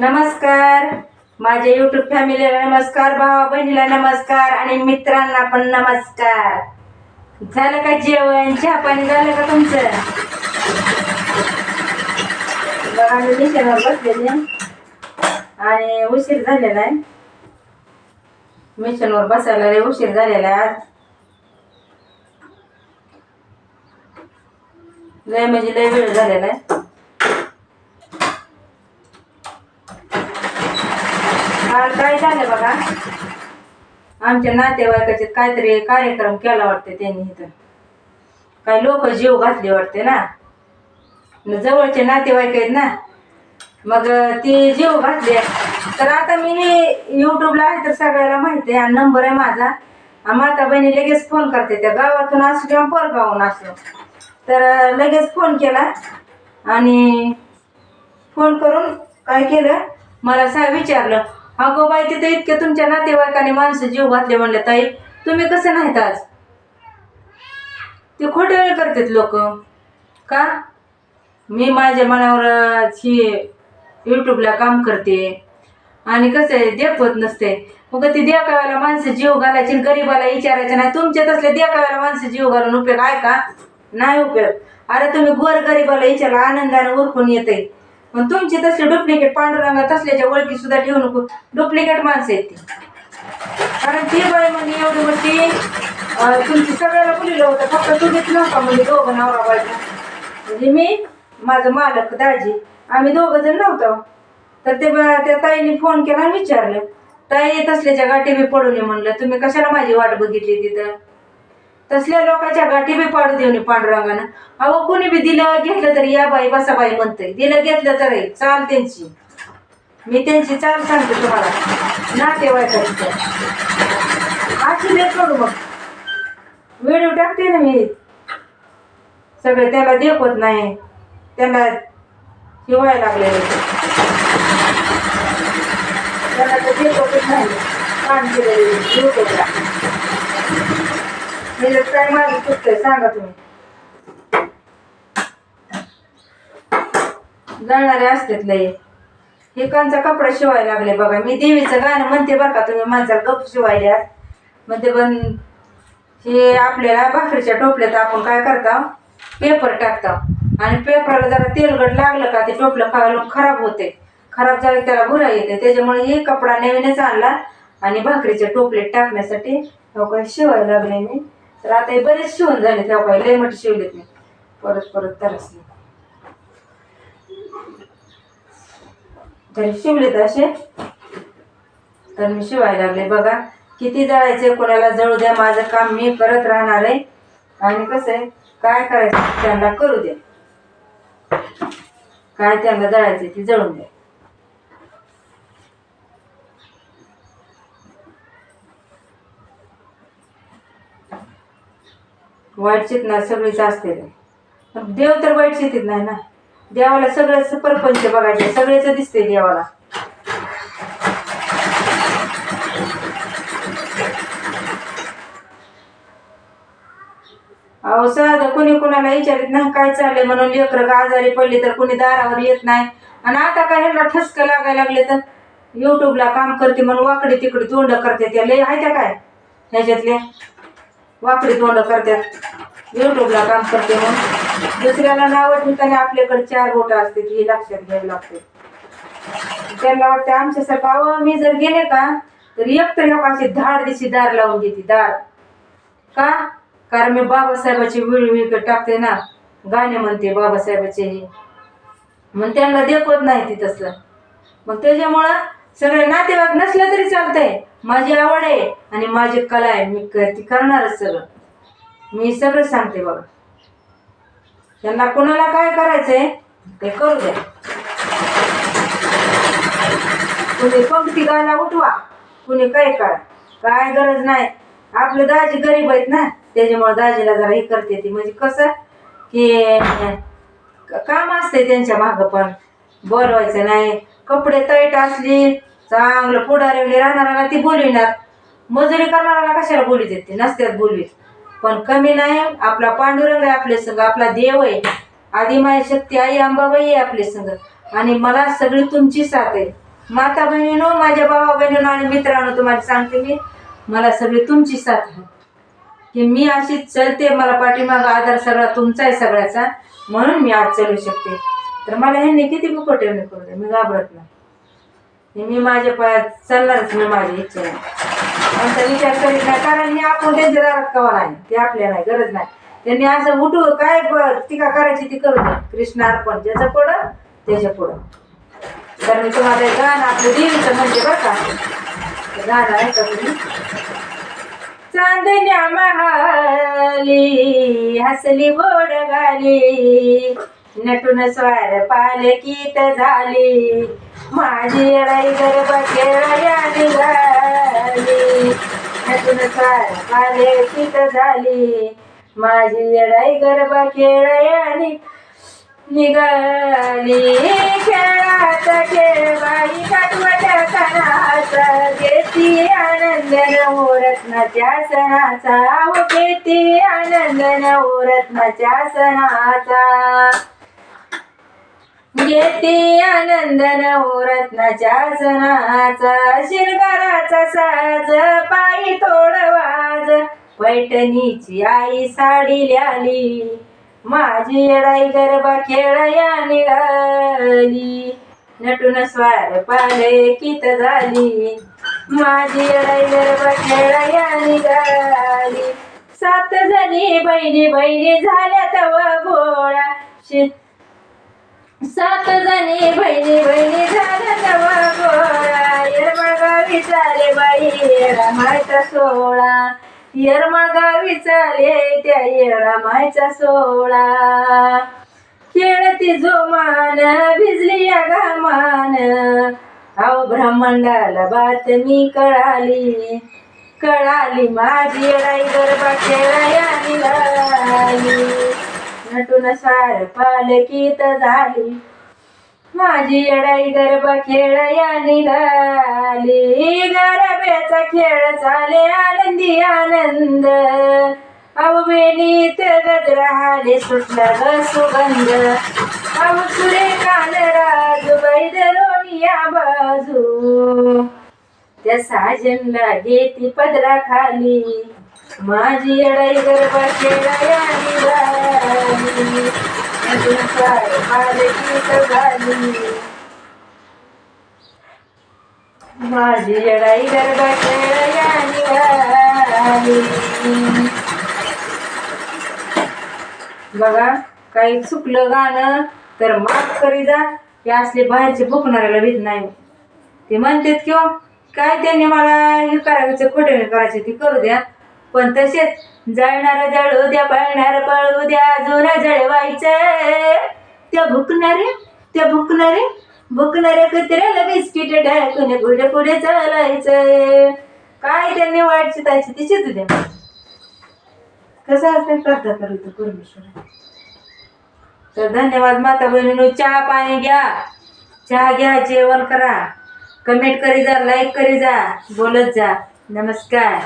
नमस्कार. माझ्या युट्यूब फॅमिलीला नमस्कार भावा बहिणीला नमस्कार आणि मित्रांना पण नमस्कार. झालं का जेवण? चहा पाणी झालं का तुमचं? बघा मी मिशनवर बसलेले आणि उशीर झालेला आहे. मिशनवर बसायला लय उशीर झालेला आहे आज. लय म्हणजे लय वेळ झालेला आहे. काल काय झालं बघा? आमच्या नातेवाईकाचे काहीतरी कार्यक्रम केला वाटते त्यांनी इथं. काही लोक जीव घातले वाटते ना. जवळचे नातेवाईक आहेत ना. मग ती जीव घातले. तर आता मी यूट्यूबला आहे तर सगळ्याला माहिती आहे. नंबर आहे माझा. माता बहिणी लगेच फोन करते. त्या गावातून असो किंवा परगावून असो. तर लगेच फोन केला. आणि फोन करून काय केलं? मला सा विचारलं. अगो बाई तिथे इतके तुमच्या नातेवाईकाने माणसं जीव घातले म्हणले ताई. तुम्ही कसे नाहीत आज? ते खोटे वेळ करतात लोक. का? मी माझ्या मनावर ही यूट्यूबला काम करते. आणि कसं आहे देखवत नसते. मग ती देखाव्याला माणसं जीव घालायची आणि गरीबाला विचारायचं नाही. तुमच्या तसल्या देखाव्याला माणसं जीव घालून उपयोग आहे का? नाही उपयोग. अरे तुम्ही गोर गरीबाला विचारला आनंदाने उरकून येते पण तुमची तसली डुप्लिकेट पांडुरंगा तसल्याच्या ओळखी सुद्धा ठेवू नको. डुप्लिकेट माणसं आहेत ती. कारण ती बाई म्हणजे एवढी मोठी तुमची सगळ्याला बोलिलं होतं फक्त तुम्हीच नव्हता म्हणजे दोघं नवरा बायको. म्हणजे मी माझं मालक दाजी आम्ही दोघं जण नव्हतो. तर ते त्या ताईने फोन केला आणि विचारलं ताई तसल्याच्या गाठी मी पडू नये म्हणलं तुम्ही कशाला माझी वाट बघितली तिथं? तसल्या लोकांच्या गाठी बी पाडू देऊ नये पांडुरंगानं. अहो कोणी बी दिलं घेतलं तरी या बाई बसा बाई म्हणतंय. दिलं घेतलं तरी. चाल त्यांची. मी त्यांची चाल सांगते तुम्हाला. नातेवाईकांची. अशी लेट करू मग. व्हिडिओ टाकते ना मी. सगळे त्याला देखवत नाही. त्यांना हिवाय लागले. त्याला तर देखवतच नाही. काम केलेलं मी जर काय माझं चुकतंय सांगा तुम्ही. जाणारे असतात लय. हे कांचा कपडा शिवायला लागले बघा. मी देवीचं गाणं म्हणते बरं का तुम्ही माणसाला गप शिवायला. म्हणते पण हे आपल्याला भाकरीच्या टोपल्यात आपण काय करता? पेपर टाकता. आणि पेपराला जरा तेलगट लागलं का ते टोपलं खायला खराब होते. खराब झालं त्याला भुरा येते. त्याच्यामुळे हे कपडा नवीनच आणला आणि भाकरीच्या टोपलेट टाकण्यासाठी काय शिवायला लागले मी? तर आता हे बरेच शिवून झाले तेव्हा पहिले लय मोठे शिवलेत मी. परत परत तरच तर शिवलेत असे. तर मी शिवायला लागले. बघा किती जळायचे कोणाला जळू द्या माझं काम मी करत राहणार आहे. आणि कसं आहे काय करायचं त्यांना करू द्या. काय त्यांना जळायचं ते जळून द्या. वाईट चेतना सगळीच असते रे. देव तर वाईट शेतीत नाही ना. देवाला सगळ्याच परपंच बघायचे सगळेच दिसते देवाला. अहो साधं कोणी कोणाला विचारित नाही काय चाललंय म्हणून लेकरं आजारी पडली तर कोणी दारावर येत नाही. आणि आता काय ह्यांना ठसकं लागायला लागले तर? युट्यूबला काम करते म्हणून वाकडी तिकडे तोंड करते त्या. लय आहे त्या काय? ह्याच्यातल्या? वाकडी तोंड करतात युट्यूबला काम करते म्हणून. दुसऱ्याला नाव ठिकाणी आपल्याकडे चार बोट असते ही लक्षात घ्यावी लागते. त्यांना वाटतं आमच्यासारखं अहो मी जर गेले का तर एक तर लोकांची धाड दिशी दार लावून घेते दार. का? कारण मी बाबासाहेबाची वेळ विकत टाकते ना गाणे म्हणते बाबासाहेबाचे हे. मग त्यांना देखवत नाही ती तसलं. मग त्याच्यामुळं सगळे नातेवाईक नसलं तरी चालतंय. माझी आवड आहे आणि माझी कला आहे. मी ती करणारच सगळं. मी सगळं सांगते बघा. त्यांना कोणाला काय करायचंय ते करू द्या. कुणी पंक्ती गायला उठवा कुणी काय करा. काय गरज नाही. आपलं दाजी गरीब आहेत ना त्याच्यामुळे दाजीला जरा हे करते ती. म्हणजे कसं की काम असते त्यांच्या मागं पण. बोलवायचं नाही. कपडे तैट असली चांगलं पुढारी राहणाऱ्याला ती बोलविणार. मजुरी करणाऱ्याला कशाला बोलू देते नसत्यात बोलवीत. पण कमी नाही आपला पांडुरंग आहे आपले संग आपला देव आहे. आदिमाय शक्ती आई अंबाबाई आहे आपले संग. आणि मला सगळी तुमची साथ आहे. माता बहिणीनो माझ्या भावा बहिणीनो आणि मित्रांनो तुम्हाला सांगते मी मला सगळी तुमची साथ आहे. की मी अशीच चलते मला पाठीमागं आधार सगळा तुमचा आहे सगळ्याचा. म्हणून मी आज चालू शकते. तर मला ह्यांनी किती बुकोटेवणे करू दे मी घाबरत नाही. मी माझ्या पायात चालणारच मी माझी इच्छा आमचा विचार करीत नाही कारण हे आपण त्यांच्या दारात कवा नाही? ते आपल्या नाही गरज नाही. त्यांनी असं उठू काय टीका करायची ती करू नये कृष्ण अर्पण ज्याचं पुढं त्याच्या पुढं. तर मी तुम्हाला एक गाणं आपलं देवीचं म्हणजे बरं का? गाणं आहे का तुम्ही? चांदण्या महाली हसली गोड गाली नटून स्वार पालकीत झाली. माझी अडाई गरबा खेळया निघाली नटून स्वार पालकीत झाली. माझी अडाई गरबा खेळया नि निघाली. खेळात खेळ बाई काटवट्या सणाचा घेती आनंद नवरत्नाच्या सणाचा. हो घेती आनंद नवरत्नाच्या सणाचा. घेते आनंद नवरत्नाच्या सणाचा शिरगाराचा साज पायी थोड वाज. पैठणीची आई साडी ल्याली माझी येडाई गरबा खेळया निघाली. नटून स्वार पाले कित झाली माझी येडाई गरबा खेळया निघाली. सात जणी बहिणी बहिणी झाल्या तव गोळा. शे सात जणी बहिणी बहिणी झाल्या तवा गोळा चाले बाई येडा मायचा सोळा यरमळ गावी चाले त्या येडा मायचा सोळा खेळती जोमान भिजली या घामान. अहो ब्रह्मांडाला बातमी कळाली. कळाली माझी येडाई गरबा खेळाया निघाली. नटून सार पालकीत झाली. माझी अडाई गरबा खेळया निघाली गरब्याचा खेळ चाले आनंदी आनंद. अवबेनीत गजराले सुटला ग सुगंध. अव सुरे कान राजू बैदरोनिया बाजू. त्या साजनला घेती पदरा खाली. माझी येडाई गरबा खेळया निघाली अजून काय? झाली. माझी येडाई गरबा खेळया निघाली बघा काही चुकलं गाणं तर माफ करी जा. हे असले बाहेरचे भुकणाऱ्याला भीत नाही. ते म्हणतात किंवा हो, काय त्यांनी मला हे करायचं खोटे करायचे ते करू द्या. पण तसेच जळणार जळू द्या पळणार पळू द्या अजून जळवायचं त्या भुकणारे त्या भुकणारे भुकणाऱ्या कुत्र्याला बिस्किट ढाकून पुढे पुढे चालायचं. काय त्यांनी वाट चितायची ती शिजू द्या कसं असतं करता तर तो परमेश्वर? तर धन्यवाद माता बहिणीनो चहा पाणी घ्या. चहा घ्या जेवण करा. कमेंट करी जा लाईक करी जा बोलत जा. नमस्कार.